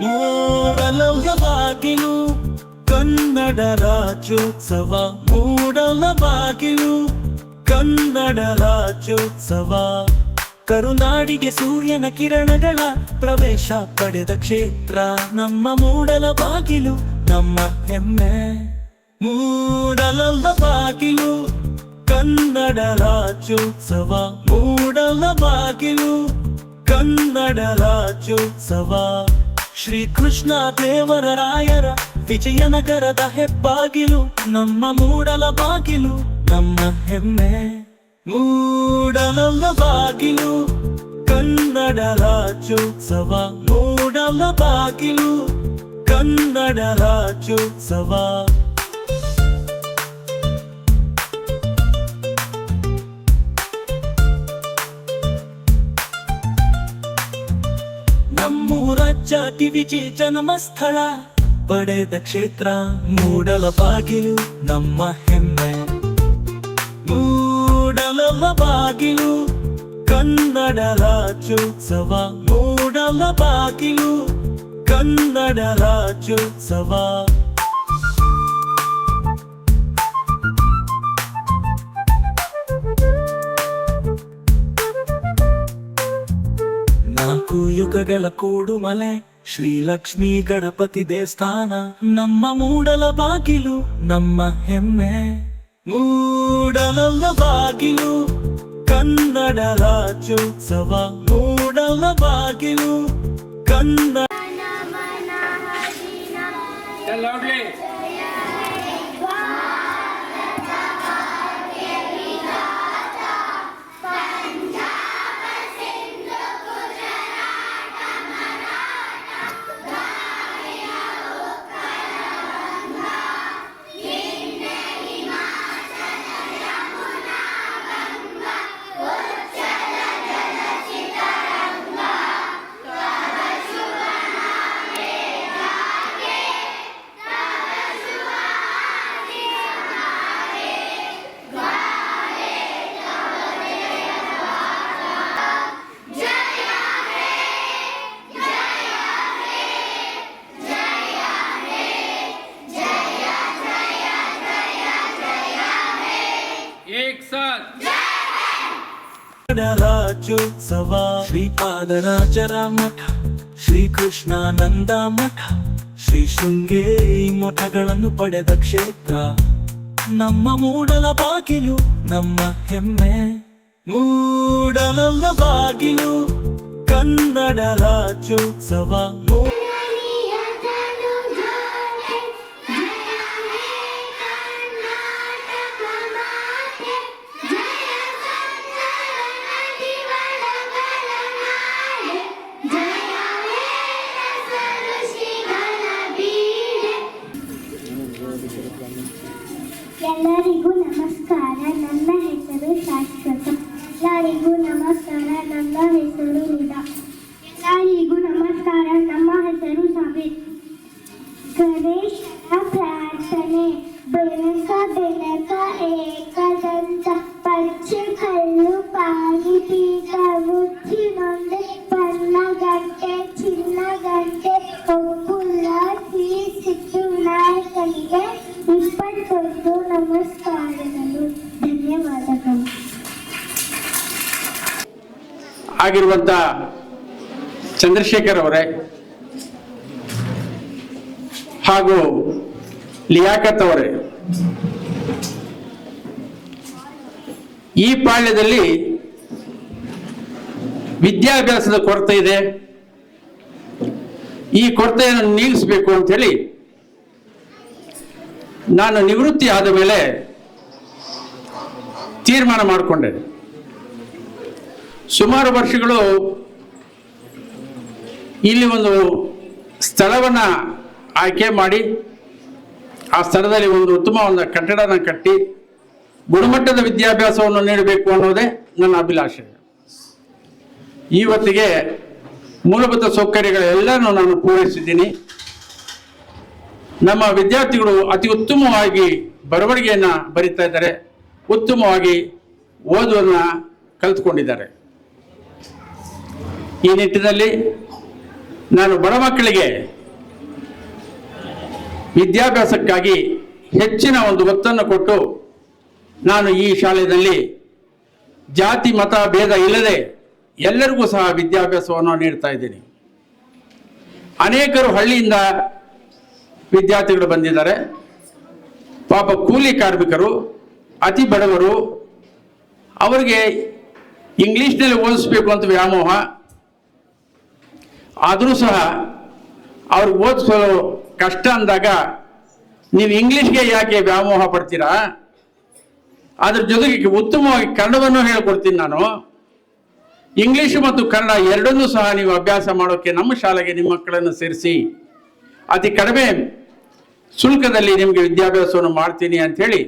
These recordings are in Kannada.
ಮೂಡಲವ್ಯ ಬಾಗಿಲು ಕನ್ನಡ ರಾಜ್ಯೋತ್ಸವ ಮೂಡಲ ಬಾಗಿಲು ಕನ್ನಡ ರಾಜ್ಯೋತ್ಸವ. ಕರುನಾಡಿಗೆ ಸೂರ್ಯನ ಕಿರಣಗಳ ಪ್ರವೇಶ ಪಡೆದ ಕ್ಷೇತ್ರ. ನಮ್ಮ ಮೂಡಲ ಬಾಗಿಲು ನಮ್ಮ ಹೆಮ್ಮೆ. ಮೂಡಲ ಬಾಗಿಲು ಕನ್ನಡ ರಾಜ್ಯೋತ್ಸವ ಮೂಡಲ ಬಾಗಿಲು ಕನ್ನಡ ರಾಜ್ಯೋತ್ಸವ. ಶ್ರೀ ಕೃಷ್ಣ ದೇವರ ರಾಯರ ವಿಜಯನಗರದ ಹೆಬ್ಬಾಗಿಲು, ನಮ್ಮ ಮೂಡಲ ಬಾಗಿಲು, ನಮ್ಮ ಹೆಮ್ಮೆ ಮೂಡಲ ಬಾಗಿಲು, ಕನ್ನಡ ರಾಜ್ಯೋತ್ಸವ ಮೂಡಲ ಬಾಗಿಲು, ಕನ್ನಡ ರಾಜ್ಯೋತ್ಸವ. ನಮ್ಮೂರ ಜಾತಿ ವಿಜಯ ಜನ್ಮ ಸ್ಥಳ ಪಡೆದ ಕ್ಷೇತ್ರ ಮೂಡಲ ಬಾಗಿಲು ನಮ್ಮ ಹೆಮ್ಮೆ. ಮೂಡಲ ಬಾಗಿಲು ಕನ್ನಡ ರಾಜ್ಯೋತ್ಸವ ಮೂಡಲ ಬಾಗಿಲು ಕನ್ನಡ ರಾಜ್ಯೋತ್ಸವ. ನಾಲ್ಕು ಯುಗಗಳ ಕೂಡುಮಲೆ. ಶ್ರೀ ಲಕ್ಷ್ಮೀ ಗಣಪತಿ ದೇವಸ್ಥಾನ. ನಮ್ಮ ಮೂಡಲ ಬಾಗಿಲು ನಮ್ಮ ಹೆಮ್ಮೆ. ಮೂಡಲ ಬಾಗಿಲು ಕನ್ನಡ ರಾಜ್ಯೋತ್ಸವ. ಮೂಡಲ ಬಾಗಿಲು ಕನ್ನಡ. ರಾಜ್ಯೋತ್ಸವ ಶ್ರೀಪಾದರಾಜರ ಮಠ ಶ್ರೀಕೃಷ್ಣಾನಂದ ಮಠ ಶ್ರೀ ಶೃಂಗೇರಿ ಮಠಗಳನ್ನು ಪಡೆದ ಕ್ಷೇತ್ರ. ನಮ್ಮ ಮೂಡಲ ಬಾಗಿಲು, ನಮ್ಮ ಹೆಮ್ಮೆ. ಮೂಡಲ ಬಾಗಿಲು, ಕನ್ನಡ ರಾಜ್ಯೋತ್ಸವ ಎಲ್ಲರಿಗೂ ನಮಸ್ಕಾರ ನನ್ನ ಹೆಸರು ನಿಧಾ ಎಲ್ಲರಿಗೂ ನಮಸ್ಕಾರ ನಮ್ಮ ಹೆಸರು ಸಾವಿತ್ ಗಣೇಶನ ಪ್ರಾರ್ಥನೆ ಬೆನಕ ಬೆನಕ ಏಕದಂತ ಆಗಿರುವಂತ ಚಂದ್ರಶೇಖರ್ ಅವರೇ ಹಾಗೂ ಲಿಯಾಕತ್ ಅವರೇ, ಈ ಪಾಳ್ಯದಲ್ಲಿ ವಿದ್ಯಾಭ್ಯಾಸದ ಕೊರತೆ ಇದೆ. ಈ ಕೊರತೆಯನ್ನು ನೀಗಿಸಬೇಕು ಅಂತೇಳಿ ನಾನು ನಿವೃತ್ತಿ ಆದ ಮೇಲೆ ತೀರ್ಮಾನ ಮಾಡಿಕೊಂಡೆ. ಸುಮಾರು ವರ್ಷಗಳು ಇಲ್ಲಿ ಒಂದು ಸ್ಥಳವನ್ನು ಆಯ್ಕೆ ಮಾಡಿ, ಆ ಸ್ಥಳದಲ್ಲಿ ಒಂದು ಉತ್ತಮ ಒಂದು ಕಟ್ಟಡನ ಕಟ್ಟಿ, ಗುಣಮಟ್ಟದ ವಿದ್ಯಾಭ್ಯಾಸವನ್ನು ನೀಡಬೇಕು ಅನ್ನೋದೇ ನನ್ನ ಅಭಿಲಾಷೆ. ಇವತ್ತಿಗೆ ಮೂಲಭೂತ ಸೌಕರ್ಯಗಳೆಲ್ಲನೂ ನಾನು ಪೂರೈಸಿದ್ದೀನಿ. ನಮ್ಮ ವಿದ್ಯಾರ್ಥಿಗಳು ಅತಿ ಉತ್ತಮವಾಗಿ ಬರವಣಿಗೆಯನ್ನು ಬರೀತಾ ಇದ್ದಾರೆ, ಉತ್ತಮವಾಗಿ ಓದುವನ್ನ ಕಲಿತ್ಕೊಂಡಿದ್ದಾರೆ. ಈ ನಿಟ್ಟಿನಲ್ಲಿ ನಾನು ಬಡ ಮಕ್ಕಳಿಗೆ ವಿದ್ಯಾಭ್ಯಾಸಕ್ಕಾಗಿ ಹೆಚ್ಚಿನ ಒಂದು ಒತ್ತನ್ನು ಕೊಟ್ಟು ನಾನು ಈ ಶಾಲೆಯಲ್ಲಿ ಜಾತಿ, ಮತ, ಭೇದ ಇಲ್ಲದೆ ಎಲ್ಲರಿಗೂ ಸಹ ವಿದ್ಯಾಭ್ಯಾಸವನ್ನು ನೀಡ್ತಾ ಇದ್ದೀನಿ. ಅನೇಕರು ಹಳ್ಳಿಯಿಂದ ವಿದ್ಯಾರ್ಥಿಗಳು ಬಂದಿದ್ದಾರೆ. ಪಾಪ ಕೂಲಿ ಕಾರ್ಮಿಕರು, ಅತಿ ಬಡವರು, ಅವರಿಗೆ ಇಂಗ್ಲೀಷ್ನಲ್ಲಿ ಓದಿಸ್ಬೇಕು ಅಂತ ವ್ಯಾಮೋಹ. ಆದರೂ ಸಹ ಅವ್ರು ಓದಿಸಲು ಕಷ್ಟ ಅಂದಾಗ ನೀವು ಇಂಗ್ಲೀಷ್ಗೆ ಯಾಕೆ ವ್ಯಾಮೋಹ ಪಡ್ತೀರಾ? ಅದ್ರ ಜೊತೆಗೆ ಉತ್ತಮವಾಗಿ ಕನ್ನಡವನ್ನು ಹೇಳ್ಕೊಡ್ತೀನಿ ನಾನು. ಇಂಗ್ಲೀಷು ಮತ್ತು ಕನ್ನಡ ಎರಡನ್ನೂ ಸಹ ನೀವು ಅಭ್ಯಾಸ ಮಾಡೋಕ್ಕೆ ನಮ್ಮ ಶಾಲೆಗೆ ನಿಮ್ಮ ಮಕ್ಕಳನ್ನು ಸೇರಿಸಿ. ಅತಿ ಕಡಿಮೆ ಶುಲ್ಕದಲ್ಲಿ ನಿಮಗೆ ವಿದ್ಯಾಭ್ಯಾಸವನ್ನು ಮಾಡ್ತೀನಿ ಅಂಥೇಳಿ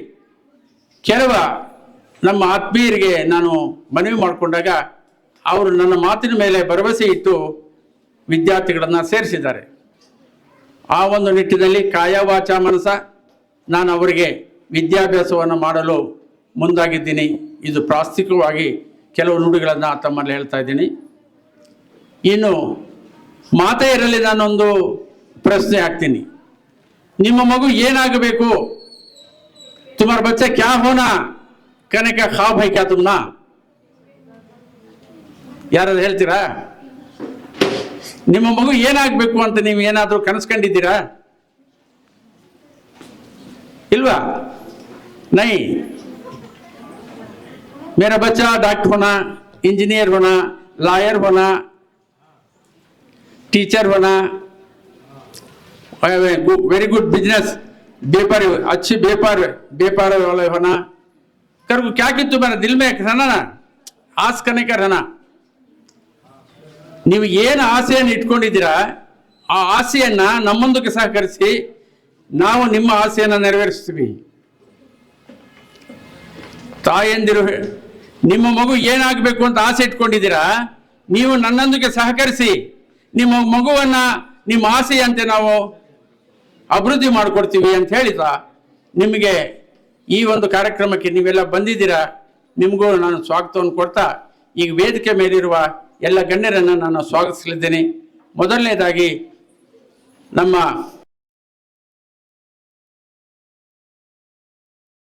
ಕೆಲವ ನಮ್ಮ ಆತ್ಮೀಯರಿಗೆ ನಾನು ಮನವಿ ಮಾಡಿಕೊಂಡಾಗ ಅವರು ನನ್ನ ಮಾತಿನ ಮೇಲೆ ಭರವಸೆ ಇಟ್ಟು ವಿದ್ಯಾರ್ಥಿಗಳನ್ನು ಸೇರಿಸಿದ್ದಾರೆ. ಆ ಒಂದು ನಿಟ್ಟಿನಲ್ಲಿ ಕಾಯವಾಚ ಮನಸ ನಾನು ಅವರಿಗೆ ವಿದ್ಯಾಭ್ಯಾಸವನ್ನು ಮಾಡಲು ಮುಂದಾಗಿದ್ದೀನಿ. ಇದು ಪ್ರಾಸ್ತಿಕವಾಗಿ ಕೆಲವು ನುಡಿಗಳನ್ನು ತಮ್ಮಲ್ಲಿ ಹೇಳ್ತಾ ಇದ್ದೀನಿ. ಇನ್ನು ಮಾತೆಯರಲ್ಲಿ ನಾನೊಂದು ಪ್ರಶ್ನೆ ಹಾಕ್ತೀನಿ. ನಿಮ್ಮ ಮಗು ಏನಾಗಬೇಕು? ತುಮಾರ ಬಚ್ಚೆ ಕ್ಯಾ ಹೋನಾ? ಕನಕ ಹಾ ಹೈ ಕ್ಯಾ ತುಮ್ನಾ? ಯಾರಾದ್ರು ಹೇಳ್ತೀರಾ? ನಿಮ್ಮ ಮಗು ಏನಾಗಬೇಕು ಅಂತ ನೀವು ಏನಾದರೂ ಕನಸ್ಕೊಂಡಿದ್ದೀರಾ ಇಲ್ವಾ ನೈ मेरा बच्चा डॉक्टर होना इंजीनियर होना लॉयर होना टीचर होना वेरी गुड बिजनेस व्यापारी अच्छी व्यापार व्यापार वाले होना कर वो क्या कि तुम्हारे दिल में एक रहना ना आस करने का रहना ನೀವು ಏನು ಆಸೆಯನ್ನು ಇಟ್ಕೊಂಡಿದ್ದೀರಾ? ಆ ಆಸೆಯನ್ನು ನಮ್ಮೊಂದಕ್ಕೆ ಸಹಕರಿಸಿ ನಾವು ನಿಮ್ಮ ಆಸೆಯನ್ನು ನೆರವೇರಿಸ್ತೀವಿ. ತಾಯಂದಿರು, ನಿಮ್ಮ ಮಗು ಏನಾಗಬೇಕು ಅಂತ ಆಸೆ ಇಟ್ಕೊಂಡಿದ್ದೀರಾ? ನೀವು ನನ್ನೊಂದಿಗೆ ಸಹಕರಿಸಿ ನಿಮ್ಮ ಮಗುವನ್ನ ನಿಮ್ಮ ಆಸೆಯಂತೆ ನಾವು ಅಭಿವೃದ್ಧಿ ಮಾಡಿಕೊಡ್ತೀವಿ ಅಂತ ಹೇಳಿದ ನಿಮಗೆ ಈ ಒಂದು ಕಾರ್ಯಕ್ರಮಕ್ಕೆ ನೀವೆಲ್ಲ ಬಂದಿದ್ದೀರಾ? ನಿಮಗೂ ನಾನು ಸ್ವಾಗತವನ್ನು ಕೊಡ್ತಾ ಈಗ ವೇದಿಕೆ ಮೇಲಿರುವ ಎಲ್ಲ ಗಣ್ಯರನ್ನು ನಾನು ಸ್ವಾಗತಿಸಲಿದ್ದೇನೆ. ಮೊದಲನೇದಾಗಿ ನಮ್ಮ